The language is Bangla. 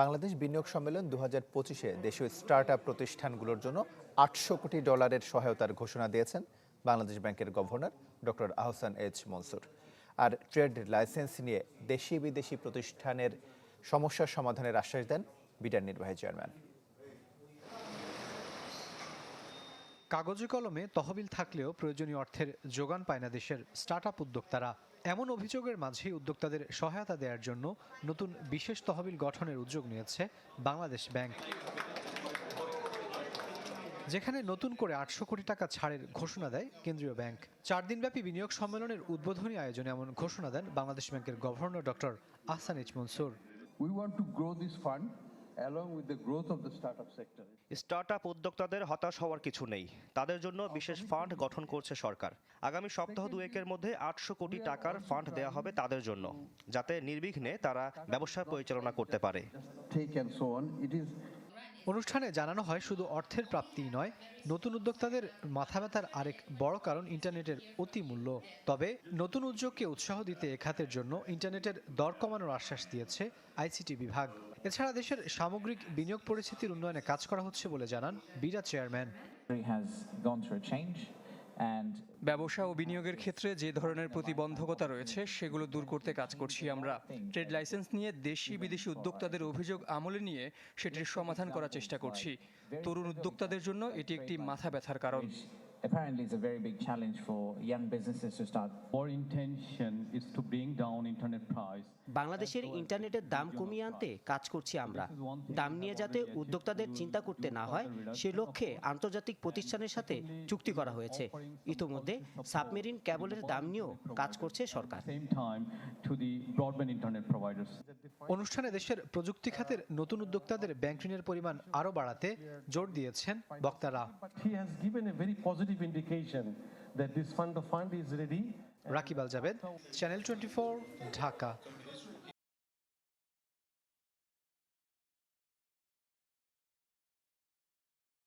বাংলাদেশ বিনিয়োগ সম্মেলন দু হাজার পঁচিশে দেশীয় স্টার্ট আপ প্রতিষ্ঠানগুলোর জন্য আটশো কোটি ডলারের সহায়তার ঘোষণা দিয়েছেন বাংলাদেশ ব্যাংকের governor doctor Ahsan H Mansur. আর ট্রেড লাইসেন্স নিয়ে দেশি বিদেশি প্রতিষ্ঠানের সমস্যার সমাধানের আশ্বাস দেন বিডার নির্বাহী চেয়ারম্যান। কাগজে কলমে তহবিল থাকলেও প্রয়োজনীয় অর্থের যোগান পায় না দেশের স্টার্টআপ উদ্যোক্তারা। এমন অভিযোগের মাঝেই উদ্যোক্তাদের সহায়তা দেওয়ার জন্য নতুন বিশেষ তহবিল গঠনের উদ্যোগ নিয়েছে বাংলাদেশ ব্যাংক। যেখানে নতুন করে আটশো কোটি টাকা ছাড়ের ঘোষণা দেয় কেন্দ্রীয় ব্যাংক। চার দিনব্যাপী বিনিয়োগ সম্মেলনের উদ্বোধনী আয়োজনে এমন ঘোষণা দেন বাংলাদেশ ব্যাংকের governor doctor Ahsan H Mansur. Want to grow this fund along with the growth of the startup sector. Startup উদ্যোক্তাদের হতাশ হওয়ার কিছু নেই। তাদের জন্য বিশেষ ফান্ড গঠন করছে সরকার। আগামী সপ্তাহ দুয়েকের মধ্যে আটশো কোটি টাকার ফান্ড দেওয়া হবে তাদের জন্য যাতে নির্বিঘ্নে তারা ব্যবসা পরিচালনা করতে পারে। অনুষ্ঠানে জানানো হয়, শুধু অর্থের প্রাপ্তি নয়, নতুন উদ্যোক্তাদের মাথা ব্যথার আরেক বড় কারণ ইন্টারনেটের অতি মূল্য। তবে নতুন উদ্যোগকে উৎসাহ দিতে খাতের জন্য ইন্টারনেটের দর কমানোর আশ্বাস দিয়েছে আইসিটি বিভাগ। এছাড়া দেশের সামগ্রিক বিনিয়োগ পরিস্থিতির উন্নয়নে কাজ করা হচ্ছে বলে জানান বিরা চেয়ারম্যান। ব্যবসা ও বিনিয়োগের ক্ষেত্রে যে ধরনের প্রতিবন্ধকতা রয়েছে, সেগুলো দূর করতে কাজ করছি আমরা। ট্রেড লাইসেন্স নিয়ে দেশি বিদেশি উদ্যোক্তাদের অভিযোগ আমলে নিয়ে সেটির সমাধান করার চেষ্টা করছি। তরুণ উদ্যোক্তাদের জন্য এটি একটি মাথা ব্যথার কারণ। Apparently it's a very big challenge for young businesses to start. Our intention is to bring down internet price. বাংলাদেশের ইন্টারনেটের দাম কমিয়ে আনতে কাজ করছি আমরা। দাম নিয়ে যাতে উদ্যোক্তাদের চিন্তা করতে না হয় সে লক্ষ্যে আন্তর্জাতিক প্রতিষ্ঠানের সাথে চুক্তি করা হয়েছে। ইতোমধ্যে সাবমেরিন ক্যাবলের দাম নিয়েও কাজ করছে সরকার. অনুষ্ঠানে দেশের প্রযুক্তি খাতের নতুন উদ্যোক্তাদের ব্যাংক ঋণের পরিমাণ আরও বাড়াতে জোর দিয়েছেন বক্তারা। He has given a very positive positive indication that this fund of fund is ready. Rakibal Javed, Channel 24, Dhaka.